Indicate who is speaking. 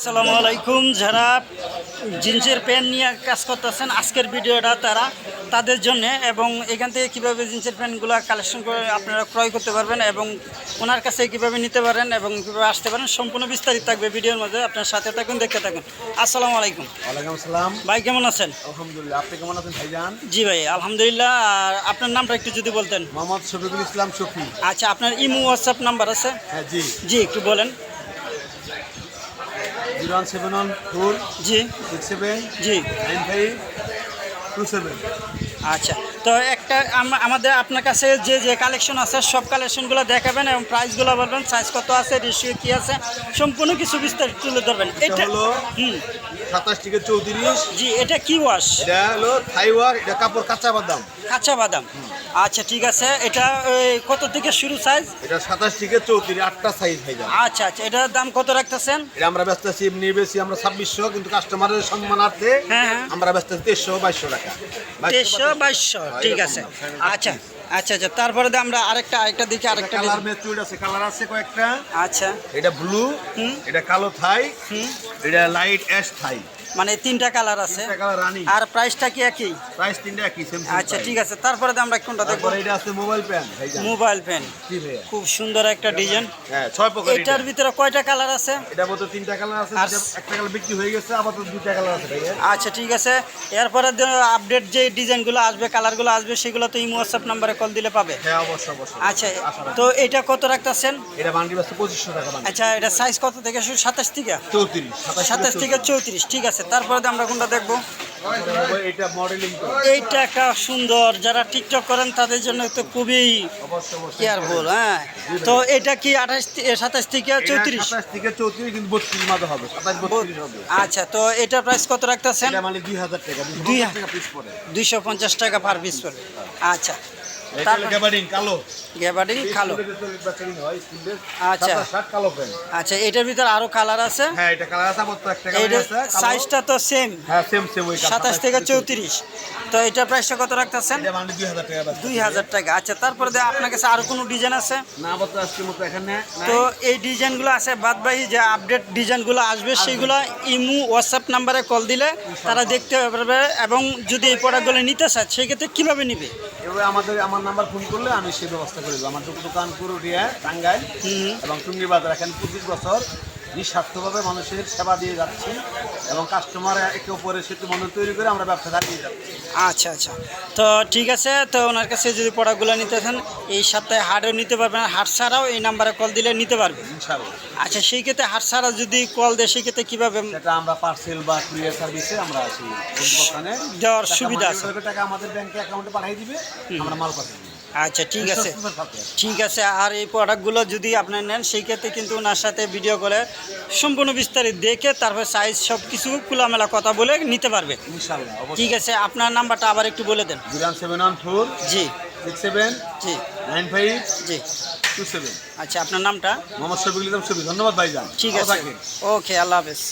Speaker 1: আসসালামু আলাইকুম। যারা জিন্সের প্যান্ট নিয়ে কাজ করতেছেন আজকের ভিডিওটা তারা তাদের জন্য এবং এখান থেকে কীভাবে জিন্সের প্যান্টগুলো কালেকশন করে আপনারা ক্রয় করতে পারবেন এবং ওনার কাছে কীভাবে নিতে পারেন এবং কীভাবে আসতে পারেন সম্পূর্ণ বিস্তারিত থাকবে ভিডিওর মধ্যে। আপনার সাথে থাকুন দেখতে থাকুন। আসসালামু আলাইকুম।
Speaker 2: ওয়ালাইকুম আসসালাম।
Speaker 1: ভাই কেমন আছেন?
Speaker 2: আলহামদুলিল্লাহ আপনি কেমন আছেন ভাইজান?
Speaker 1: জি ভাই আলহামদুলিল্লাহ। আর আপনার নামটা একটু যদি বলতেন।
Speaker 2: মোহাম্মদ শফিকুল ইসলাম শফি।
Speaker 1: আচ্ছা আপনার ইমো হোয়াটসঅ্যাপ নাম্বার আছে?
Speaker 2: হ্যাঁ জি।
Speaker 1: জি একটু বলেন।
Speaker 2: Zero one seven one four
Speaker 1: জি।
Speaker 2: সিক্স সেভেন
Speaker 1: জি।
Speaker 2: নাইন ফাইভ টু সেভেন
Speaker 1: আচ্ছা। তো একটা আমাদের আপনার কাছে যে যে কালেকশন আছে সব কালেকশনগুলো দেখাবেন এবং প্রাইসগুলো বলবেন সাইজ কত আছে রেশিও কি আছে সম্পূর্ণ কিছু বিস্তারিত তুলে ধরবেন। এটা
Speaker 2: হলো
Speaker 1: হুম।
Speaker 2: সাতাশ থেকে চৌত্রিশ।
Speaker 1: জি এটা কি ওয়াশ
Speaker 2: এটা হলো থাইওয়ার এটা কাপড় কাঁচা বাদাম।
Speaker 1: কাঁচা বাদাম। আচ্ছা ঠিক আছে। এটা কত থেকে শুরু সাইজ
Speaker 2: এটা সাতাশ থেকে চৌত্রিশ আটটা সাইজ হয়ে যাবে
Speaker 1: আচ্ছা আচ্ছা এটার দাম কত রাখতেছেন?
Speaker 2: এটা আমরা ব্যস্ত আছি এমনি বেশি আমরা ছাব্বিশশো কিন্তু কাস্টমারের সম্মানার্থে
Speaker 1: হ্যাঁ, হ্যাঁ।
Speaker 2: আমরা ব্যস্ত আছি তেইশশো বাইশশো টাকা।
Speaker 1: তেইশশো বাইশশো ঠিক আছে। আচ্ছা আচ্ছা আচ্ছা তারপরে আমরা আরেকটা আরেকটা দিকে আরেকটা
Speaker 2: কালার
Speaker 1: ডিজাইন।
Speaker 2: আছে কালার আছে কয়েকটা।
Speaker 1: আচ্ছা।
Speaker 2: এটা ব্লু
Speaker 1: হুম।
Speaker 2: এটা কালো থাই
Speaker 1: হুম।
Speaker 2: এটা লাইট অ্যাশ থাই
Speaker 1: মানে তিনটা কালার আছে। আর প্রাইসটা কি একই?
Speaker 2: প্রাইস তিনটা একই সেম
Speaker 1: আচ্ছা ঠিক আছে তারপরে আমরা কোনটা দেখব?
Speaker 2: এটা আছে মোবাইল প্যান
Speaker 1: মোবাইল
Speaker 2: ভাইয়া?
Speaker 1: খুব সুন্দর একটা ডিজাইন
Speaker 2: হ্যাঁ ছয় প্রকার
Speaker 1: এটার ভিতরে কয়টা কালার আছে?
Speaker 2: এটা মতো তিনটা কালার আছে একটা কালার বিক্রি হয়ে গেছে আবার তো দুইটা কালার আছে
Speaker 1: আচ্ছা ঠিক আছে। এরপরে আপডেট যে ডিজাইনগুলো আসবে কালারগুলো আসবে সেগুলো তো ইমো হোয়াটসঅ্যাপ নাম্বারে কল দিলে পাবে?
Speaker 2: হ্যাঁ অবশ্যই অবশ্যই।
Speaker 1: আচ্ছা তো এটা কত রাখতেছেন?
Speaker 2: এটা বান্ডি বাসে পঁচিশশো টাকা
Speaker 1: আচ্ছা এটা সাইজ কত থেকে শুরু? সাতাশ থেকে?
Speaker 2: চৌত্রিশ
Speaker 1: সাতাশ থেকে চৌত্রিশ। ঠিক আছে। তারপরে আমরা কোনটা দেখব?
Speaker 2: এটা মডেলিং
Speaker 1: এইটা একটা সুন্দর যারা টিকটক করেন তাদের জন্য তো খুবই কেয়ারফুল হ্যাঁ। তো এটা কি আঠাশ সাতাশ থেকে চৌত্রিশ?
Speaker 2: থেকে চৌত্রিশ কিন্তু বত্রিশ হবে।
Speaker 1: আচ্ছা তো এটা প্রাইস কত রাখতেছেন?
Speaker 2: মানে দুই হাজার টাকা
Speaker 1: দুই দুইশো পঞ্চাশ টাকা পার পিস পড়বে আচ্ছা আচ্ছা। আচ্ছা এটার ভিতরে আরও কালার আছে?
Speaker 2: হ্যাঁ তো
Speaker 1: সাইজটা তো সেম
Speaker 2: হ্যাঁ সেম সেম ওই
Speaker 1: সাতাশ থেকে চৌত্রিশ। তো এটার প্রাইসটা কত রাখতেছেন?
Speaker 2: মানে দুই হাজার টাকা
Speaker 1: আচ্ছা তারপরে আপনার কাছে আরও কোনো ডিজাইন আছে?
Speaker 2: তো।
Speaker 1: তো এই ডিজাইনগুলো আছে যে আপডেট ডিজাইনগুলো আসবে সেইগুলো ইমু হোয়াটসঅ্যাপ নাম্বারে কল দিলে তারা দেখতে পারবে এবং যদি এই প্রোডাক্টগুলো নিতে চায় সেক্ষেত্রে কীভাবে নিবে?
Speaker 2: এবার আমাদের আমার নাম্বার ফোন করলে আমি সে ব্যবস্থা করে দেবো। আমার দুটো দোকান পুরুলিয়া টাঙ্গাইল এবং টুঙ্গি বাজার এখানে পঁচিশ বছর নিঃস্বার্থভাবে মানুষের সেবা দিয়ে যাচ্ছি এবং কাস্টমার একে অপরের সেতু বন্ধন তৈরি করে আমরা ব্যবসা চালিয়ে যাচ্ছি।
Speaker 1: আচ্ছা আচ্ছা। তো ঠিক আছে তো ওনার কাছে যদি প্রোডাক্টগুলো নিতে চান এই সপ্তাহে হাটও নিতে পারবেন আর হাট ছাড়াও এই নাম্বারে কল দিলে নিতে পারবেন।
Speaker 2: ইনশাআল্লাহ।
Speaker 1: আচ্ছা সেই ক্ষেত্রে হাট ছাড়া যদি কল দেয় সেই ক্ষেত্রে কীভাবে?
Speaker 2: সেটা আমরা পার্সেল বা কুরিয়ার সার্ভিসে আমরা আছি
Speaker 1: দেওয়ার সুবিধা আছে।
Speaker 2: টাকা আমাদের ব্যাংকে অ্যাকাউন্টে পাঠিয়ে দিবে আমরা মাল পাঠিয়ে
Speaker 1: আচ্ছা ঠিক আছে। ঠিক আছে আর এই প্রোডাক্টগুলো যদি আপনার নেন সেই ক্ষেত্রে কিন্তু ওনার সাথে ভিডিও করে সম্পূর্ণ বিস্তারিত দেখে তারপর সাইজ সব কিছু খোলামেলা কথা বলে নিতে পারবে। ঠিক আছে আপনার নাম্বারটা আবার একটু বলে দেন। জি।
Speaker 2: সিক্স সেভেন
Speaker 1: জি।
Speaker 2: নাইন ফাইভ
Speaker 1: জি।
Speaker 2: Two seven.
Speaker 1: আচ্ছা আপনার নামটা?
Speaker 2: মোহাম্মদ শফিকুল ইসলাম শফি ধন্যবাদ ভাইজান।
Speaker 1: ঠিক আছে। ওকে আল্লাহ হাফেজ।